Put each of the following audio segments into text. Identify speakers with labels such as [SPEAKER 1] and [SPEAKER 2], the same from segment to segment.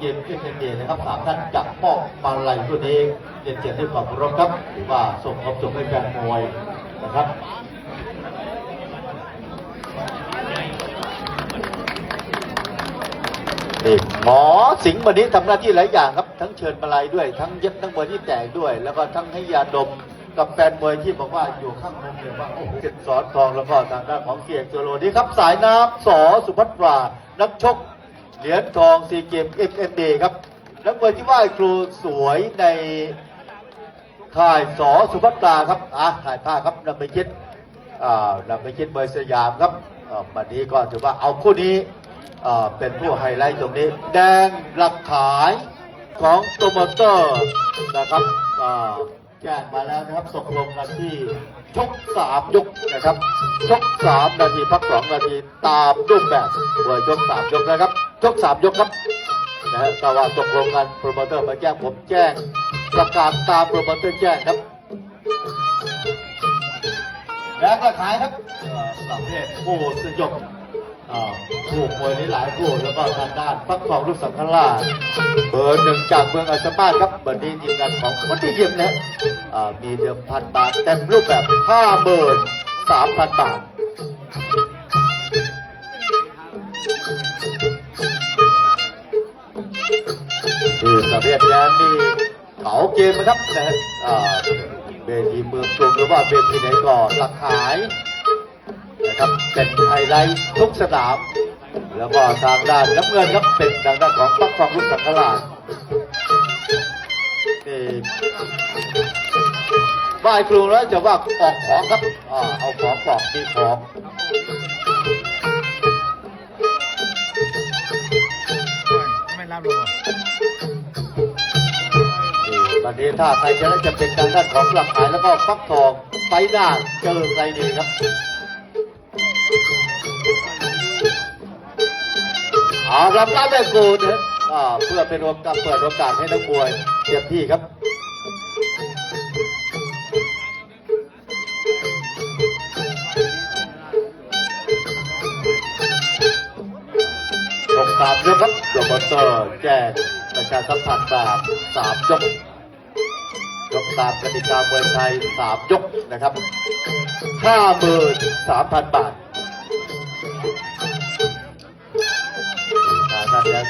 [SPEAKER 1] เกมที่เป็นเดนะครับสามท่านจับมอบมาลัยตัวนี้เรียนเชิญด้วยความเคารพครับถือว่าส่งความสุขให้แฟนมวยนะครับนี่หมอสิงห์วันนี้ทำหน้าที่หลายอย่างครับ ทั้งเชิญมาลัยด้วย ทั้งเย็บทั้งมวยที่แตกด้วย แล้วก็ทั้งให้ยาดมกับแฟนมวยที่บอกว่าอยู่ข้างมุมเนี่ยว่าโอ้โหเจ็ดสอนทองแล้วก็ทางด้านของเกียรติโซโลนี่ครับสายน้ำสอสุภัตรานักชก เหรียญทองซีเกมเอฟเอ็มเดครับนักมวยที่ไหว้ครูสวยในค่ายสอสุภัตราครับอะถ่ายภาพครับนำไปคิดอ่านำไปคิดเบอร์สยามครับวันนี้ก็ถือว่าเอาคู่นี้เป็นผู้ไฮไลท์ตรงนี้ แดงหลักขายของโตโมเตอร์นะครับอ่า แจ้งมาแล้วนะครับตกลงกันที่ชกสามยกนะครับ ชกสามนาทีพักสองนาทีตามรูปแบบเวอร์ชกสามยกนะครับ ชกสามยกครับนะฮะแต่ว่าตกลงกันโปรโมเตอร์มาแจ้งผมแจ้ง ประกาศตามโปรโมเตอร์แจ้งครับ แล้วก็ขายครับเอ่อประเภทผู้สยบ เอ่อผู้มวยหลายๆผู้แล้วก็ทางด้านฟักทองลูกสังฆราชเบอร์หนึ่งจากเมืองอัสมาครับวันนี้ทีมงานของวันที่ยิมนะมีเดิมพันบาทเต็มรูปแบบห้าหมื่นสามพันบาทคือประเภทแดงนี่เขาเกมนะครับนะเวทีเมืองกรุงหรือว่าเวทีไหนก็หลักขาย ครับเป็นไฮไลท์ทุกสนาม แล้วก็ทางด้านน้ำเงินครับเป็นทางด้านของปักฟองลูกสังฆราชนี่ไหว้ครูแล้วจะว่าออกของครับอ่าเอาของปลอกมีของ
[SPEAKER 2] ไม่รับหรอก
[SPEAKER 1] นี่วันนี้ถ้าใครชนะจะเป็นทางด้านของหลักขายแล้วก็ฟักทองไฟหน้าเจอใครดีครับ เอารับรับได้กูนะอ่าเพื่อเป็นโอกาสเปิดโอกาสให้นักมวยเต็มที่ครับยกสามยกครับโรเบเตอร์แจ้งประชาสัมพันธ์แบบสามยกยกตามกติกามวยไทยสามยกนะครับห้าหมื่นสามพันบาท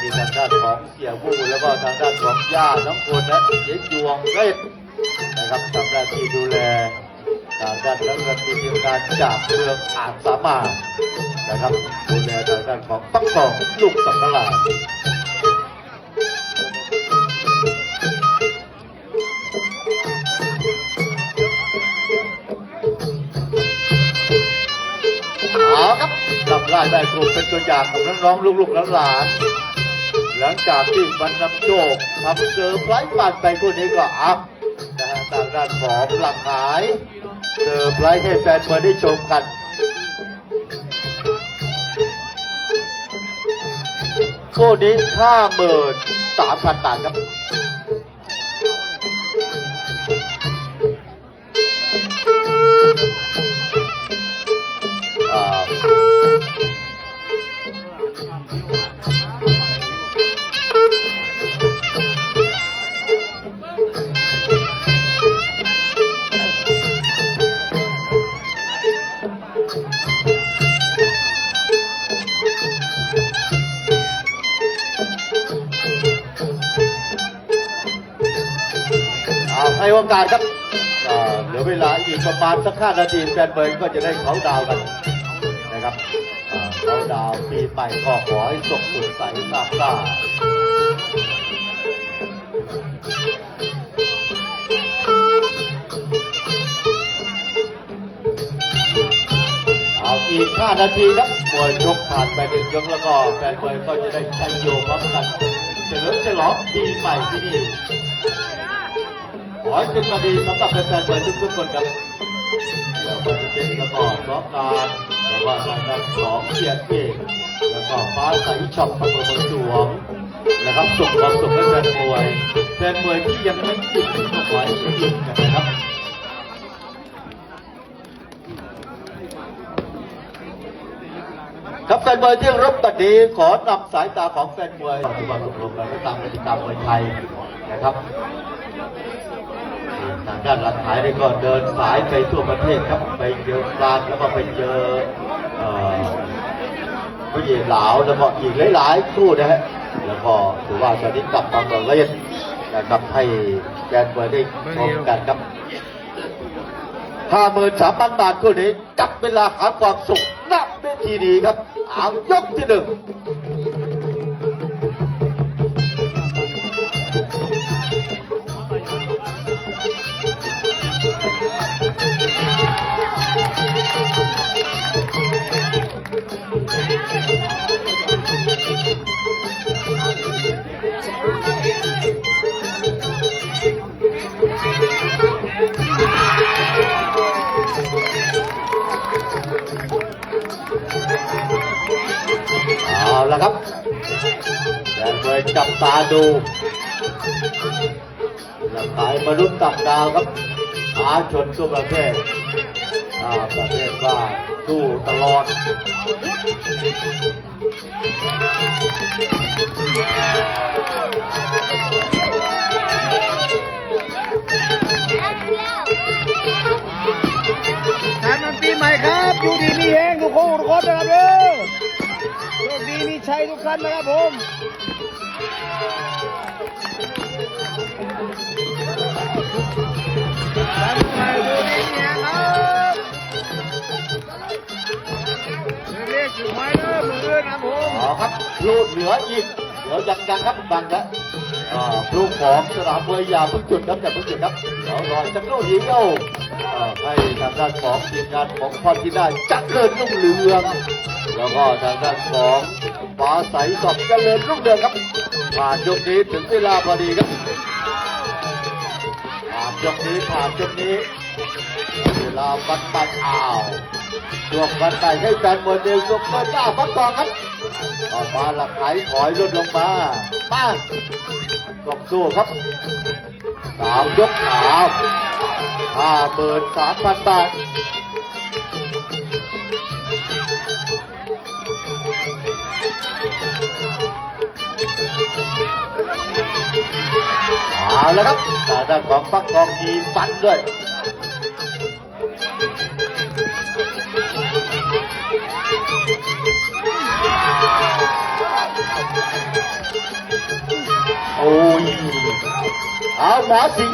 [SPEAKER 1] มีทางด้านของเสียวูแล้วก็ทางด้านของย่าน้องคนและเสียยวงเวทนะครับทำหน้าที่ดูแลทางด้านนักเรียนมีทีมงานจากเมืองอาจสามานะครับดูแลทางด้านของปักทองลูกสังฆราชเอาครับทำได้ได้ครูเป็นตัวอย่างของน้องๆลูกๆหลานๆ หลังจากที่วันนำโชคทำเซอไพรส์ปันไปคู่นี้ก็อัพนะฮะทางด้านของหลักขายเซอไพรส์ให้แฟนมวยได้ชมกันคู่นี้ห้าหมื่นสามพันบาทครับอ่า ประมาณสักห้านาทีแฟนเบิร์นก็จะได้เขาดาวกันนะครับอ่าเขาดาวปีใหม่ก็ขอให้ส่งสุดใสซาบซ่าเอาอีกห้านาทีครับมวยชกผ่านไปหนึ่งยกแล้วก็แฟนเบิร์นก็จะได้ชัยโยพร้อมกันเฉลิมฉลองปีใหม่ที่นี่ อให้เป็นคดีสำหรับแฟนๆเปิดทุกๆคนครับแล้วก็จะเป็นแล้วก็ซ้อมการแล้วก็ทางด้านของเกียรติเอกแล้วก็ฟ้าใสช็อปอำเภอเมืองหลวงนะครับส่งความสุขให้แฟนมวยแฟนมวยที่ยังไม่หยุดก็ขอให้หยุดกันนะครับครับแฟนมวยที่รับบัดนี้ขอนำสายตาของแฟนมวยที่มาตกลงกันตามกติกามวยไทยนะครับ ด้านหลังขายนี่ก็เดินสายไปทั่วประเทศครับ ไปเจอฟรานแล้วก็ไปเจอเออผู้หญิงเหลาวแล้วก็อีกหลายๆคู่นะฮะแล้วก็ถือว่าตอนนี้กลับมาเมืองเล่นนะครับให้แฟนมวยได้ชมกันครับห้าหมื่นสามพันบาทคู่นี้จับเวลาหาความสุขณเวทีนี้ครับเอายกที่หนึ่ง แดนมวยจับตาดูหลักฐานมนุษย์ต่างดาวครับอาชนทั่วประเทศอาประเทศว่าสู้ตลอด
[SPEAKER 2] ชัยทุกท่านนะครับผมการปีใหม่อยู่ดีมีแหงครับเรียกถึงไว้เด้อมืออื่นครับผม
[SPEAKER 1] อ๋อครับลูดเหลืออีกเดี๋ยวยังยังครับบังนะอ่าลูกของสนามมวยยาเพิ่งจุดครับอย่าเพิ่งจุดครับเดี๋ยวรอสักครู่เดียวอ่า ให้ทางด้านของทีมงานของพรที่ได้จัดเลิศรุ่งเรือง แล้วก็ทางด้านของฟ้าใสสอบเจริญรุ่งเรืองครับผ่านยกนี้ถึงเวลาพอดีครับผ่านยกนี้ผ่านยกนี้เวลาวัดปันอ่าวดวงวันใดให้แฟนมวยเดียวยกเปิดหน้าพักต่อครับต่อมาหลักไหลถอยลดลงมาป้างกบสู้ครับสามยกขาว ห้าหมื่นสามพันบาทเอาละครับทางด้านของปักกองมีฟันด้วย เอาหมอสิง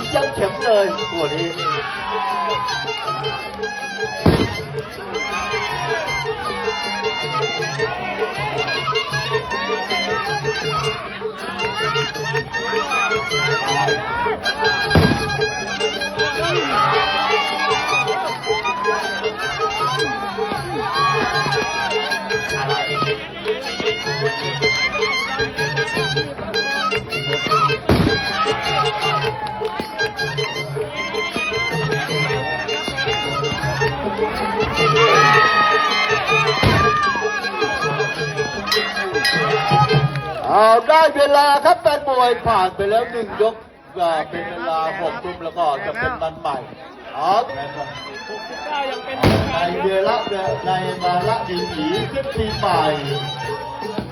[SPEAKER 1] เข็มเลยตัวนี้เอาได้เวลาครับแฟนมวยผ่านไปแล้วหนึ่งยกอ่าเป็นเวลาหกทุ่มแล้วก็จะเป็นวันใหม่เอาในเวลาในมาละดีผีขึ้นปีใหม่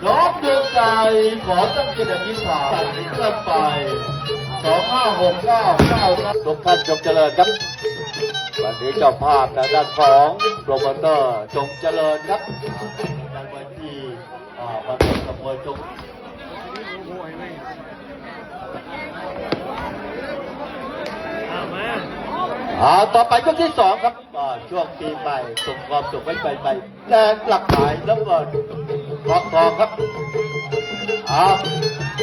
[SPEAKER 1] น้องเดือนใจขอตั้งจิตอธิษฐานตัดสินเริ่มไปสองห้าหกเก้าเก้าครับทุกท่านจงเจริญครับวันนี้เจ้าภาพทางด้านของโปรโมเตอร์จงเจริญครับในวันที่อ่าวันนี้ขบวนจง อ่าต่อไปก็ที่สองครับอ่าช่วงปีใหม่ส่งความสุขไว้ไปไปแดงหลักหายแล้วก็ทองทองครับอ่า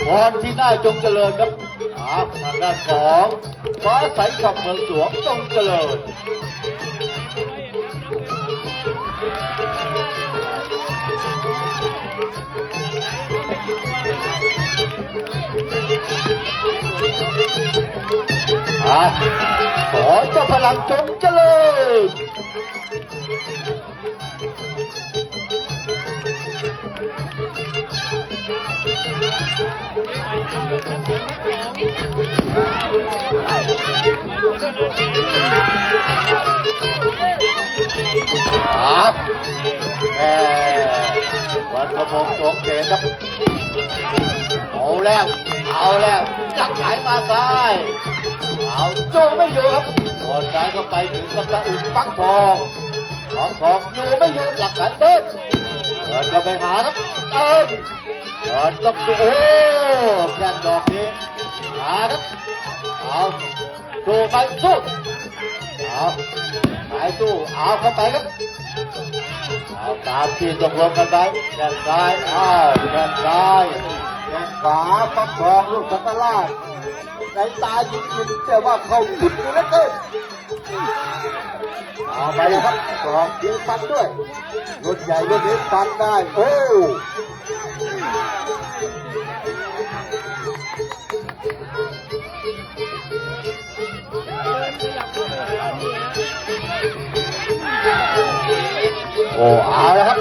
[SPEAKER 1] พรที่หน้าจงเจริญครับอ่าทางด้านของฟ้าใสกับเมืองสวงจงเจริญอ่า อเจ้าพลังจงเจริญครับแหมวันประพงษ์สงเกตครับเอาแล้ว เอาแล้วจับสายมาซ้าย เอาโจไม่อยู่ครับโดนซ้ายเข้าไปถึงกับตะอึกปักทองของทองอยู่ไม่อยู่หลักฐานเดินเดินก็ไปหาครับเดินเดินก็โอ้แค่ดอกนี้หาครับเอาสู้ไปสู้เอาไปสู้เอาเข้าไปครับเอาตามที่ตกลงกันไปแขนซ้ายอ้าวแขนซ้ายแขนขวาปักทองลูกสัตว์ลาด ในตายิงยิงแต่ว่าเขาคิดอยู่แล้วเกินเอาไปเลยครับกรองยิงฟันด้วยรุ่นใหญ่รุ่นนี้ฟันได้โอ้โอ้เอาแล้วครับ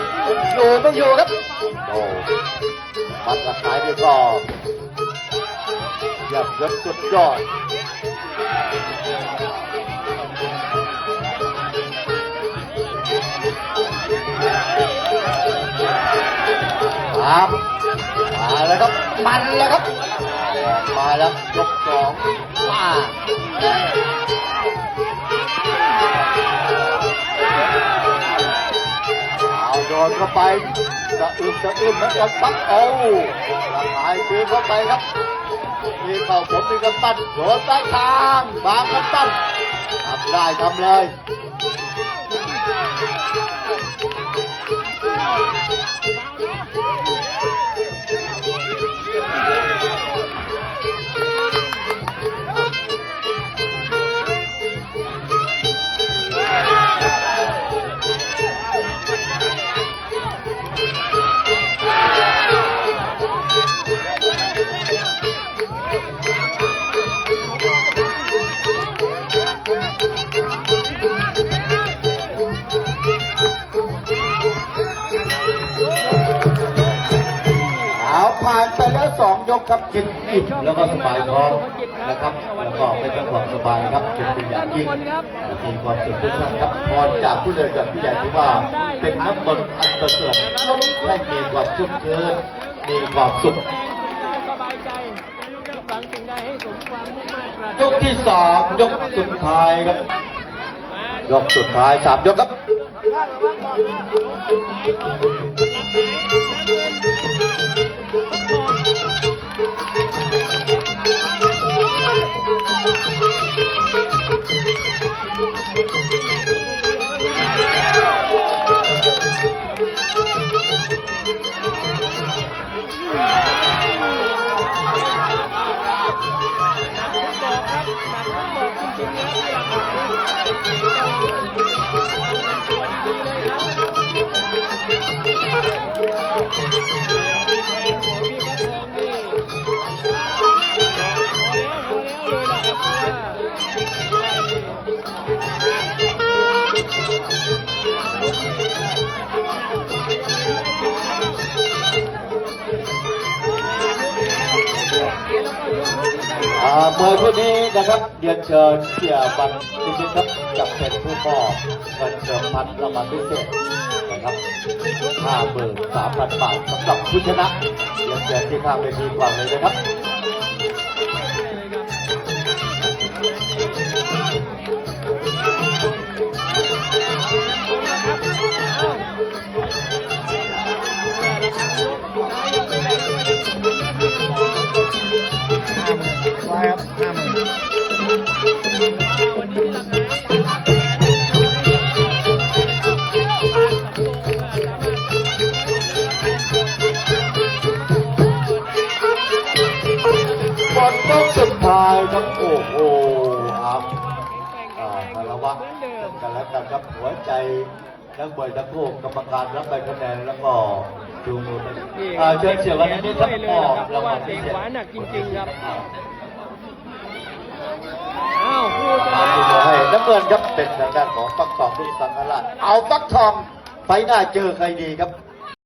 [SPEAKER 1] อยู่ไม่อยู่ครับโอ้มันกระขายนี่ก็ เยับยศสุดยอดครับมาแล้วครับ มันแล้วครับ มาแล้วยกสองมา โดนเข้าไปสะอึมสะอึกเหมือนกันปั๊บโอ้ละหายคืนเข้าไปครับมีเข่าผมมีกำปั้นโดนใต้ทางบางกำปั้นทำได้ทำเลย ครับกินอิ่มแล้วก็สบายท้องนะครับ แล้วก็ไม่ต้องความสบายครับกินเป็นอย่างยิ่งมีความสุขทุกท่านครับพรจากผู้เดินกับผู้ใหญ่ที่ว่า เป็นน้ำมนต์อันประเสริฐให้มีความชุ่มชื้นมีความสุข
[SPEAKER 3] สบายใจหวังสิ่งใดให้สมความมุ่งมั่นปรารถ
[SPEAKER 1] ยกที่สองยกสุดท้ายครับยกสุดท้ายสามยกครับ อ่ มวยคู่นี้นะครับเรียนเชิญเสียบันทิพย์ครับจะเป็นผู้มอบเงินเชิญพันรางวัลพิเศษนะครับห้าหมื่นสามพันบาทสำหรับผู้ชนะเรียนเชิญที่ข้างเวทีกว่าเลยนะครับ ครับโอ้โหครับอ่าคารวะกันแล้วกันครับหัวใจนักบวยนักโลกกรรมการรับใบคะแนนแล้วก็ดูมือไปอ่าเชิญเสียวันนี้ครับมอบรางวัลพิเศษ
[SPEAKER 3] อ้าวผู้ช
[SPEAKER 1] เอา
[SPEAKER 3] นะ
[SPEAKER 1] ไปให้น้ำเงินครับเป็นทางด้านของฟักทองลูกสังฆราชเอาฟักทองไฟหน้าเจอใครดีครับ